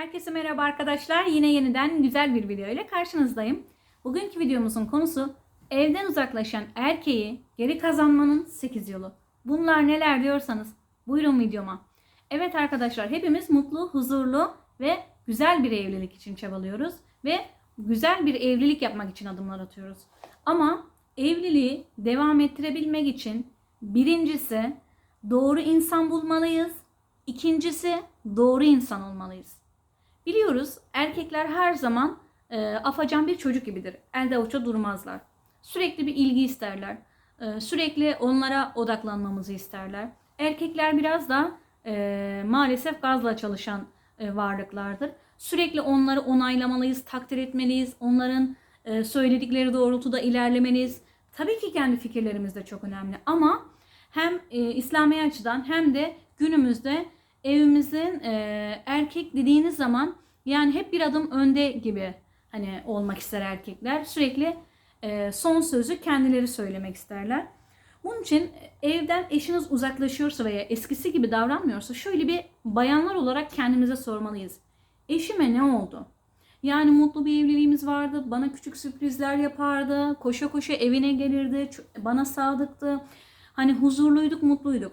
Herkese merhaba arkadaşlar. Yine yeniden güzel bir video ile karşınızdayım. Bugünkü videomuzun konusu evden uzaklaşan erkeği geri kazanmanın 8 yolu. Bunlar neler diyorsanız buyurun videoma. Evet arkadaşlar hepimiz mutlu, huzurlu ve güzel bir evlilik için çabalıyoruz ve güzel bir evlilik yapmak için adımlar atıyoruz. Ama evliliği devam ettirebilmek için birincisi doğru insan bulmalıyız. İkincisi doğru insan olmalıyız. Biliyoruz erkekler her zaman e, afacan bir çocuk gibidir. Elde avuçta durmazlar. Sürekli bir ilgi isterler. E, sürekli onlara odaklanmamızı isterler. Erkekler biraz da e, maalesef gazla çalışan e, varlıklardır. Sürekli onları onaylamalıyız, takdir etmeliyiz. Onların e, söyledikleri doğrultuda ilerlemeliyiz. Tabii ki kendi fikirlerimiz de çok önemli ama hem e, İslami açıdan hem de günümüzde evimizin e, erkek dediğiniz zaman yani hep bir adım önde gibi hani olmak ister erkekler. Sürekli e, son sözü kendileri söylemek isterler. Bunun için evden eşiniz uzaklaşıyorsa veya eskisi gibi davranmıyorsa şöyle bir bayanlar olarak kendimize sormalıyız. Eşime ne oldu? Yani mutlu bir evliliğimiz vardı. Bana küçük sürprizler yapardı. Koşa koşa evine gelirdi. Bana sadıktı. Hani huzurluyduk, mutluyduk.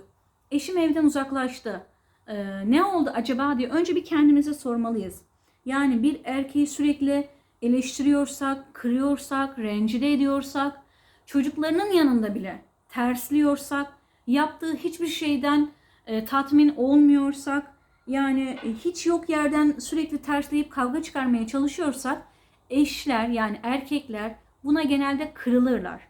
Eşim evden uzaklaştı. Ee, ne oldu acaba diye önce bir kendimize sormalıyız. Yani bir erkeği sürekli eleştiriyorsak, kırıyorsak, rencide ediyorsak, çocuklarının yanında bile tersliyorsak, yaptığı hiçbir şeyden e, tatmin olmuyorsak, yani hiç yok yerden sürekli tersleyip kavga çıkarmaya çalışıyorsak, eşler yani erkekler buna genelde kırılırlar.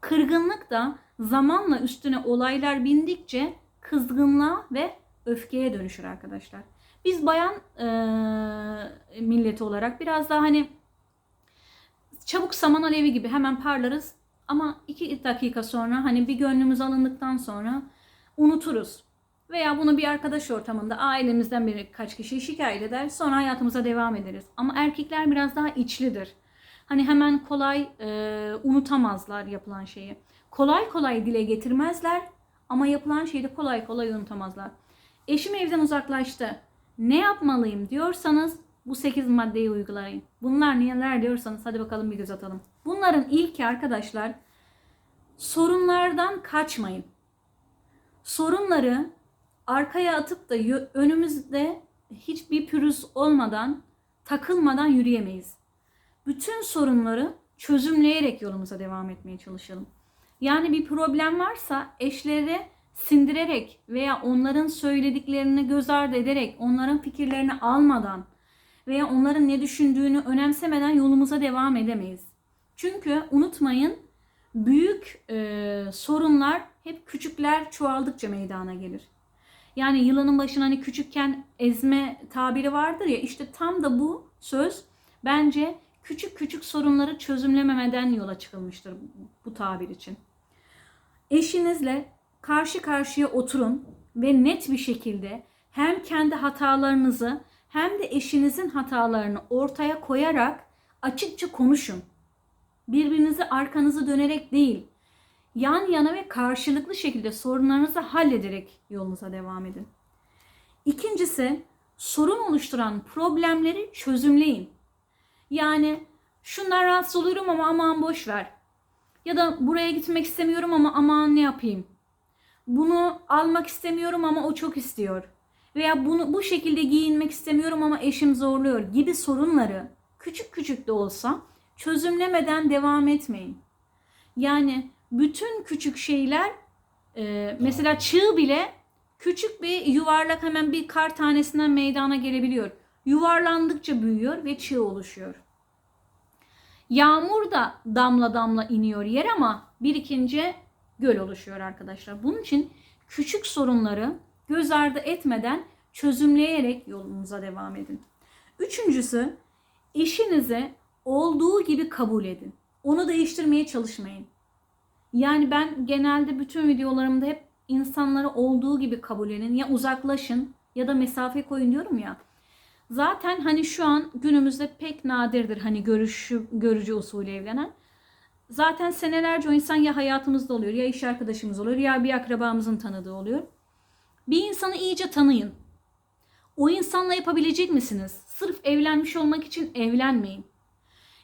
Kırgınlık da zamanla üstüne olaylar bindikçe kızgınlığa ve öfkeye dönüşür arkadaşlar. Biz bayan e, milleti olarak biraz daha hani çabuk saman alevi gibi hemen parlarız ama iki dakika sonra hani bir gönlümüz alındıktan sonra unuturuz. Veya bunu bir arkadaş ortamında ailemizden birkaç kişi şikayet eder sonra hayatımıza devam ederiz. Ama erkekler biraz daha içlidir. Hani hemen kolay e, unutamazlar yapılan şeyi. Kolay kolay dile getirmezler ama yapılan şeyi de kolay kolay unutamazlar. Eşim evden uzaklaştı. Ne yapmalıyım diyorsanız bu 8 maddeyi uygulayın. Bunlar neler diyorsanız hadi bakalım bir göz atalım. Bunların ilki arkadaşlar sorunlardan kaçmayın. Sorunları arkaya atıp da önümüzde hiçbir pürüz olmadan, takılmadan yürüyemeyiz. Bütün sorunları çözümleyerek yolumuza devam etmeye çalışalım. Yani bir problem varsa eşleri sindirerek veya onların söylediklerini göz ardı ederek, onların fikirlerini almadan veya onların ne düşündüğünü önemsemeden yolumuza devam edemeyiz. Çünkü unutmayın büyük e, sorunlar hep küçükler çoğaldıkça meydana gelir. Yani yılanın başına hani küçükken ezme tabiri vardır ya işte tam da bu söz bence küçük küçük sorunları çözümlememeden yola çıkılmıştır bu tabir için. Eşinizle karşı karşıya oturun ve net bir şekilde hem kendi hatalarınızı hem de eşinizin hatalarını ortaya koyarak açıkça konuşun. Birbirinize arkanızı dönerek değil, yan yana ve karşılıklı şekilde sorunlarınızı hallederek yolunuza devam edin. İkincisi, sorun oluşturan problemleri çözümleyin. Yani şundan rahatsız oluyorum ama aman boş ver. Ya da buraya gitmek istemiyorum ama aman ne yapayım? Bunu almak istemiyorum ama o çok istiyor. Veya bunu bu şekilde giyinmek istemiyorum ama eşim zorluyor gibi sorunları küçük küçük de olsa çözümlemeden devam etmeyin. Yani bütün küçük şeyler e, mesela çığ bile küçük bir yuvarlak hemen bir kar tanesinden meydana gelebiliyor. Yuvarlandıkça büyüyor ve çığ oluşuyor. Yağmur da damla damla iniyor yer ama birikince göl oluşuyor arkadaşlar. Bunun için küçük sorunları göz ardı etmeden çözümleyerek yolunuza devam edin. Üçüncüsü eşinizi olduğu gibi kabul edin. Onu değiştirmeye çalışmayın. Yani ben genelde bütün videolarımda hep insanları olduğu gibi kabul edin. Ya uzaklaşın ya da mesafe koyun diyorum ya. Zaten hani şu an günümüzde pek nadirdir hani görüşü, görücü usulü evlenen. Zaten senelerce o insan ya hayatımızda oluyor ya iş arkadaşımız oluyor ya bir akrabamızın tanıdığı oluyor. Bir insanı iyice tanıyın. O insanla yapabilecek misiniz? Sırf evlenmiş olmak için evlenmeyin.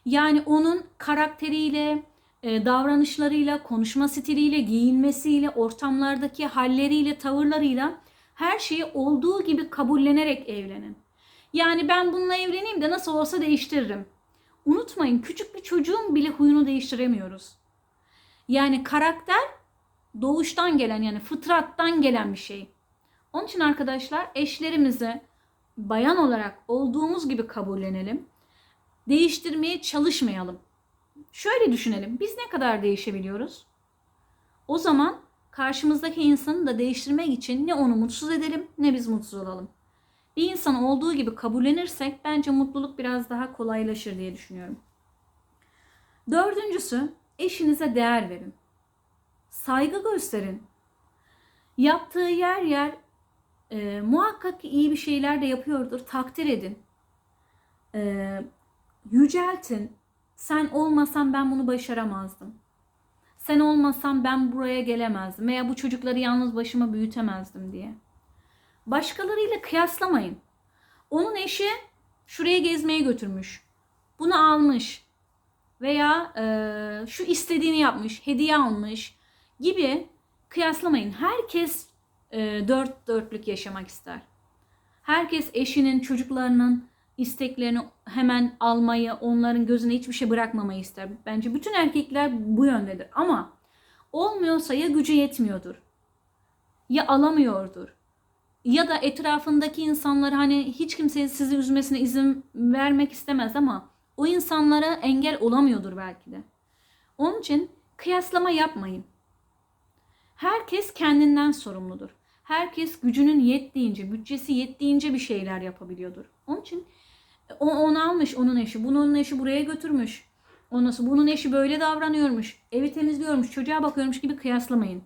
Yani onun karakteriyle, e, davranışlarıyla, konuşma stiliyle, giyinmesiyle, ortamlardaki halleriyle, tavırlarıyla her şeyi olduğu gibi kabullenerek evlenin. Yani ben bununla evleneyim de nasıl olsa değiştiririm. Unutmayın küçük bir çocuğun bile huyunu değiştiremiyoruz. Yani karakter doğuştan gelen yani fıtrattan gelen bir şey. Onun için arkadaşlar eşlerimizi bayan olarak olduğumuz gibi kabullenelim. Değiştirmeye çalışmayalım. Şöyle düşünelim. Biz ne kadar değişebiliyoruz? O zaman karşımızdaki insanı da değiştirmek için ne onu mutsuz edelim ne biz mutsuz olalım. Bir insan olduğu gibi kabullenirsek bence mutluluk biraz daha kolaylaşır diye düşünüyorum. Dördüncüsü eşinize değer verin. Saygı gösterin. Yaptığı yer yer e, muhakkak ki iyi bir şeyler de yapıyordur. Takdir edin. E, yüceltin. Sen olmasan ben bunu başaramazdım. Sen olmasan ben buraya gelemezdim veya bu çocukları yalnız başıma büyütemezdim diye. Başkalarıyla kıyaslamayın. Onun eşi şuraya gezmeye götürmüş. Bunu almış veya e, şu istediğini yapmış, hediye almış gibi kıyaslamayın. Herkes e, dört dörtlük yaşamak ister. Herkes eşinin, çocuklarının isteklerini hemen almayı, onların gözüne hiçbir şey bırakmamayı ister. Bence bütün erkekler bu yöndedir. Ama olmuyorsa ya gücü yetmiyordur, ya alamıyordur, ya da etrafındaki insanlar hani hiç kimse sizi üzmesine izin vermek istemez ama o insanlara engel olamıyordur belki de. Onun için kıyaslama yapmayın. Herkes kendinden sorumludur. Herkes gücünün yettiğince, bütçesi yettiğince bir şeyler yapabiliyordur. Onun için o onu almış onun eşi, bunun eşi buraya götürmüş. Ondan sonra bunun eşi böyle davranıyormuş, evi temizliyormuş, çocuğa bakıyormuş gibi kıyaslamayın.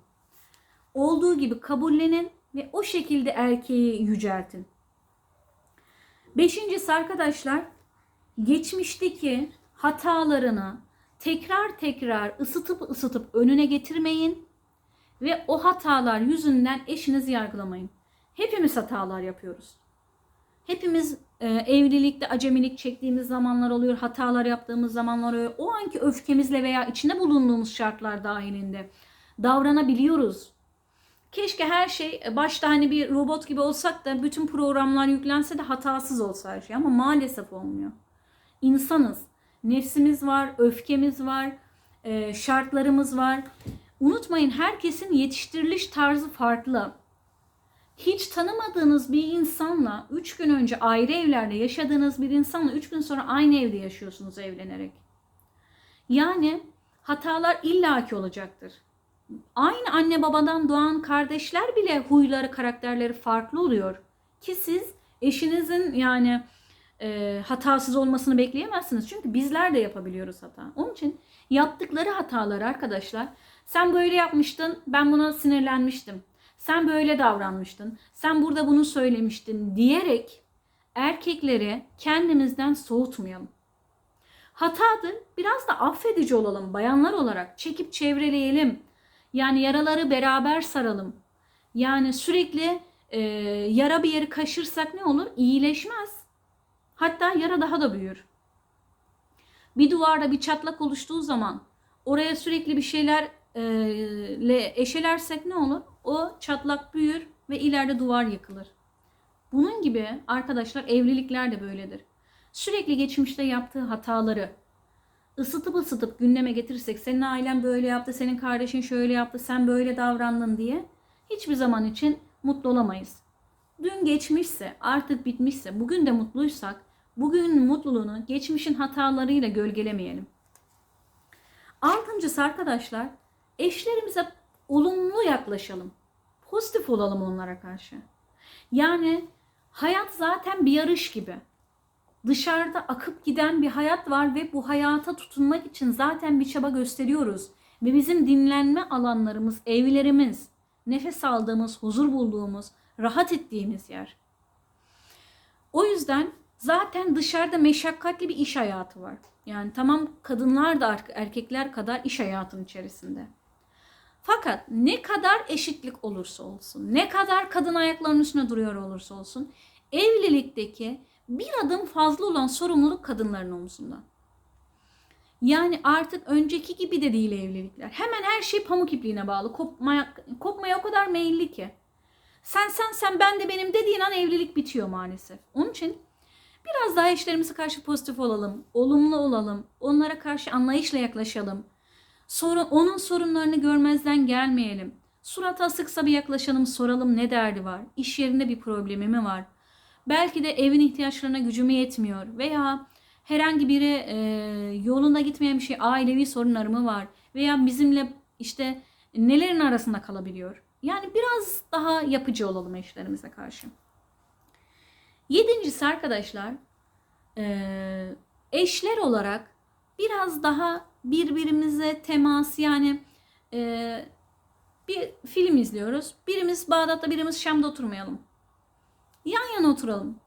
Olduğu gibi kabullenin ve o şekilde erkeği yüceltin. Beşincisi arkadaşlar, geçmişteki hatalarını tekrar tekrar ısıtıp ısıtıp önüne getirmeyin ve o hatalar yüzünden eşinizi yargılamayın. Hepimiz hatalar yapıyoruz. Hepimiz e, evlilikte acemilik çektiğimiz zamanlar oluyor, hatalar yaptığımız zamanlar oluyor. O anki öfkemizle veya içinde bulunduğumuz şartlar dahilinde davranabiliyoruz. Keşke her şey e, başta hani bir robot gibi olsak da bütün programlar yüklense de hatasız olsa her şey ama maalesef olmuyor. İnsanız. Nefsimiz var, öfkemiz var, e, şartlarımız var. Unutmayın herkesin yetiştiriliş tarzı farklı. Hiç tanımadığınız bir insanla 3 gün önce ayrı evlerde yaşadığınız bir insanla 3 gün sonra aynı evde yaşıyorsunuz evlenerek. Yani hatalar illaki olacaktır. Aynı anne babadan doğan kardeşler bile huyları, karakterleri farklı oluyor. Ki siz eşinizin yani e, hatasız olmasını bekleyemezsiniz. Çünkü bizler de yapabiliyoruz hata. Onun için yaptıkları hatalar arkadaşlar sen böyle yapmıştın ben buna sinirlenmiştim. Sen böyle davranmıştın. Sen burada bunu söylemiştin diyerek erkekleri kendimizden soğutmayalım. Hatadır. Biraz da affedici olalım bayanlar olarak. Çekip çevreleyelim. Yani yaraları beraber saralım. Yani sürekli e, yara bir yeri kaşırsak ne olur? İyileşmez. Hatta yara daha da büyür. Bir duvarda bir çatlak oluştuğu zaman oraya sürekli bir şeyler e, le eşelersek ne olur? O çatlak büyür ve ileride duvar yıkılır. Bunun gibi arkadaşlar evlilikler de böyledir. Sürekli geçmişte yaptığı hataları ısıtıp ısıtıp gündeme getirirsek senin ailen böyle yaptı, senin kardeşin şöyle yaptı, sen böyle davrandın diye hiçbir zaman için mutlu olamayız. Dün geçmişse, artık bitmişse, bugün de mutluysak bugünün mutluluğunu geçmişin hatalarıyla gölgelemeyelim. Altıncısı arkadaşlar eşlerimize olumlu yaklaşalım. Pozitif olalım onlara karşı. Yani hayat zaten bir yarış gibi. Dışarıda akıp giden bir hayat var ve bu hayata tutunmak için zaten bir çaba gösteriyoruz. Ve bizim dinlenme alanlarımız, evlerimiz, nefes aldığımız, huzur bulduğumuz, rahat ettiğimiz yer. O yüzden zaten dışarıda meşakkatli bir iş hayatı var. Yani tamam kadınlar da erkekler kadar iş hayatının içerisinde. Fakat ne kadar eşitlik olursa olsun, ne kadar kadın ayaklarının üstüne duruyor olursa olsun, evlilikteki bir adım fazla olan sorumluluk kadınların omzunda. Yani artık önceki gibi de değil evlilikler. Hemen her şey pamuk ipliğine bağlı. Kopmaya, kopmaya o kadar meyilli ki. Sen sen sen ben de benim dediğin an evlilik bitiyor maalesef. Onun için biraz daha eşlerimize karşı pozitif olalım. Olumlu olalım. Onlara karşı anlayışla yaklaşalım. Sorun, onun sorunlarını görmezden gelmeyelim. Surata asıksa bir yaklaşalım soralım ne derdi var. İş yerinde bir problemi mi var? Belki de evin ihtiyaçlarına gücümü yetmiyor veya herhangi biri e, yolunda gitmeyen bir şey ailevi sorunları mı var veya bizimle işte nelerin arasında kalabiliyor. Yani biraz daha yapıcı olalım eşlerimize karşı. Yedincisi arkadaşlar e, eşler olarak biraz daha birbirimize temas yani e, bir film izliyoruz. Birimiz Bağdat'ta birimiz Şam'da oturmayalım. Yan yana oturalım.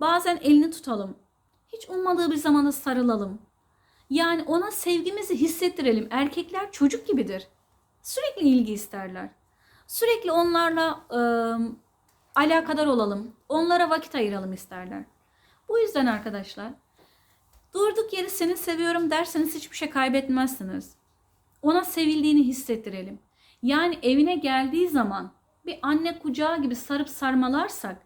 Bazen elini tutalım. Hiç ummadığı bir zamanda sarılalım. Yani ona sevgimizi hissettirelim. Erkekler çocuk gibidir. Sürekli ilgi isterler. Sürekli onlarla e, alakadar olalım. Onlara vakit ayıralım isterler. Bu yüzden arkadaşlar durduk yeri seni seviyorum derseniz hiçbir şey kaybetmezsiniz. Ona sevildiğini hissettirelim. Yani evine geldiği zaman bir anne kucağı gibi sarıp sarmalarsak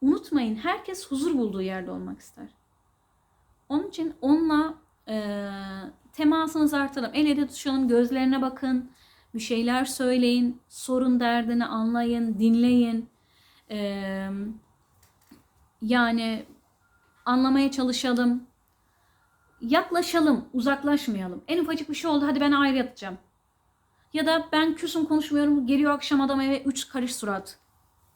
unutmayın herkes huzur bulduğu yerde olmak ister. Onun için onunla e, temasınızı artıralım. El ele tutuşalım, gözlerine bakın, bir şeyler söyleyin, sorun derdini anlayın, dinleyin. E, yani anlamaya çalışalım. Yaklaşalım, uzaklaşmayalım. En ufacık bir şey oldu, hadi ben ayrı yatacağım. Ya da ben küsüm konuşmuyorum, geliyor akşam adam eve üç karış surat.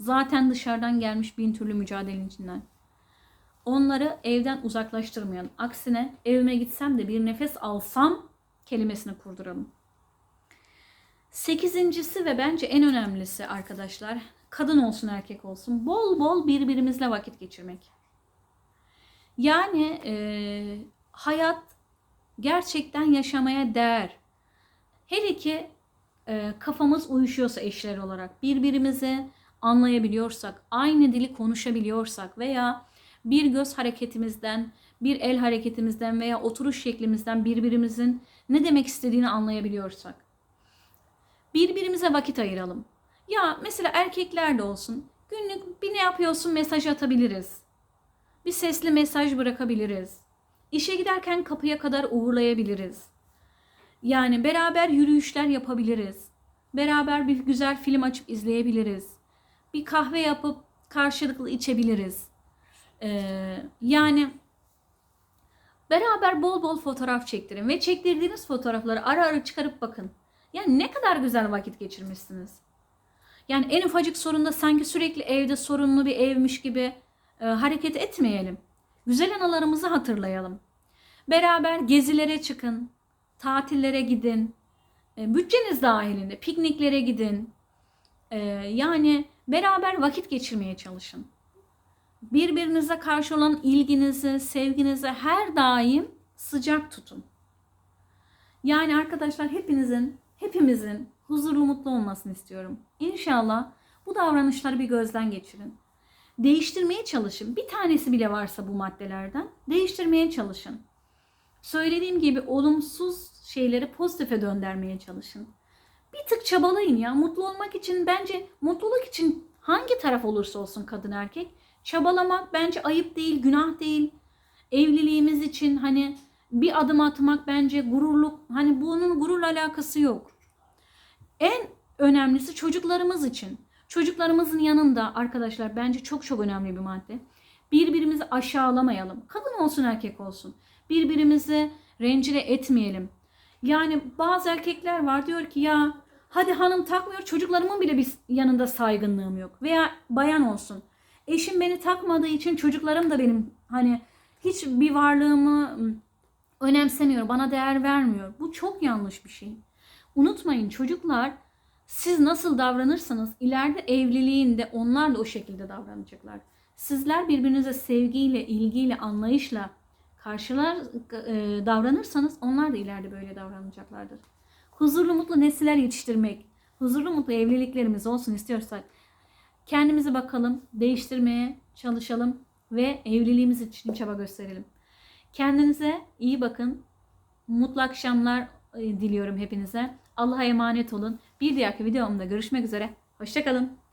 Zaten dışarıdan gelmiş bin türlü mücadelenin içinden. Onları evden uzaklaştırmayalım. Aksine evime gitsem de bir nefes alsam kelimesini kurduralım. Sekizincisi ve bence en önemlisi arkadaşlar, kadın olsun erkek olsun, bol bol birbirimizle vakit geçirmek. Yani e, hayat gerçekten yaşamaya değer. Hele ki e, kafamız uyuşuyorsa eşler olarak, birbirimizi anlayabiliyorsak, aynı dili konuşabiliyorsak veya bir göz hareketimizden, bir el hareketimizden veya oturuş şeklimizden birbirimizin ne demek istediğini anlayabiliyorsak. Birbirimize vakit ayıralım. Ya mesela erkekler de olsun. Günlük bir ne yapıyorsun mesaj atabiliriz. Bir sesli mesaj bırakabiliriz. İşe giderken kapıya kadar uğurlayabiliriz. Yani beraber yürüyüşler yapabiliriz. Beraber bir güzel film açıp izleyebiliriz. Bir kahve yapıp karşılıklı içebiliriz. Ee, yani beraber bol bol fotoğraf çektirin ve çektirdiğiniz fotoğrafları ara ara çıkarıp bakın. Yani ne kadar güzel vakit geçirmişsiniz. Yani en ufacık sorunda sanki sürekli evde sorunlu bir evmiş gibi e, hareket etmeyelim. Güzel anılarımızı hatırlayalım. Beraber gezilere çıkın, tatillere gidin, e, bütçeniz dahilinde pikniklere gidin. E, yani beraber vakit geçirmeye çalışın birbirinize karşı olan ilginizi, sevginizi her daim sıcak tutun. Yani arkadaşlar hepinizin, hepimizin huzurlu mutlu olmasını istiyorum. İnşallah bu davranışları bir gözden geçirin. Değiştirmeye çalışın. Bir tanesi bile varsa bu maddelerden değiştirmeye çalışın. Söylediğim gibi olumsuz şeyleri pozitife döndürmeye çalışın. Bir tık çabalayın ya. Mutlu olmak için bence mutluluk için hangi taraf olursa olsun kadın erkek Çabalamak bence ayıp değil, günah değil. Evliliğimiz için hani bir adım atmak bence gururluk. Hani bunun gururla alakası yok. En önemlisi çocuklarımız için. Çocuklarımızın yanında arkadaşlar bence çok çok önemli bir madde. Birbirimizi aşağılamayalım. Kadın olsun erkek olsun. Birbirimizi rencide etmeyelim. Yani bazı erkekler var diyor ki ya hadi hanım takmıyor çocuklarımın bile bir yanında saygınlığım yok. Veya bayan olsun. Eşim beni takmadığı için çocuklarım da benim hani hiç bir varlığımı önemsemiyor, bana değer vermiyor. Bu çok yanlış bir şey. Unutmayın çocuklar siz nasıl davranırsanız ileride evliliğinde onlar da o şekilde davranacaklar. Sizler birbirinize sevgiyle, ilgiyle, anlayışla karşılar e, davranırsanız onlar da ileride böyle davranacaklardır. Huzurlu mutlu nesiller yetiştirmek, huzurlu mutlu evliliklerimiz olsun istiyorsak Kendimizi bakalım, değiştirmeye çalışalım ve evliliğimiz için çaba gösterelim. Kendinize iyi bakın. Mutlu akşamlar e, diliyorum hepinize. Allah'a emanet olun. Bir diğer videomda görüşmek üzere. Hoşçakalın.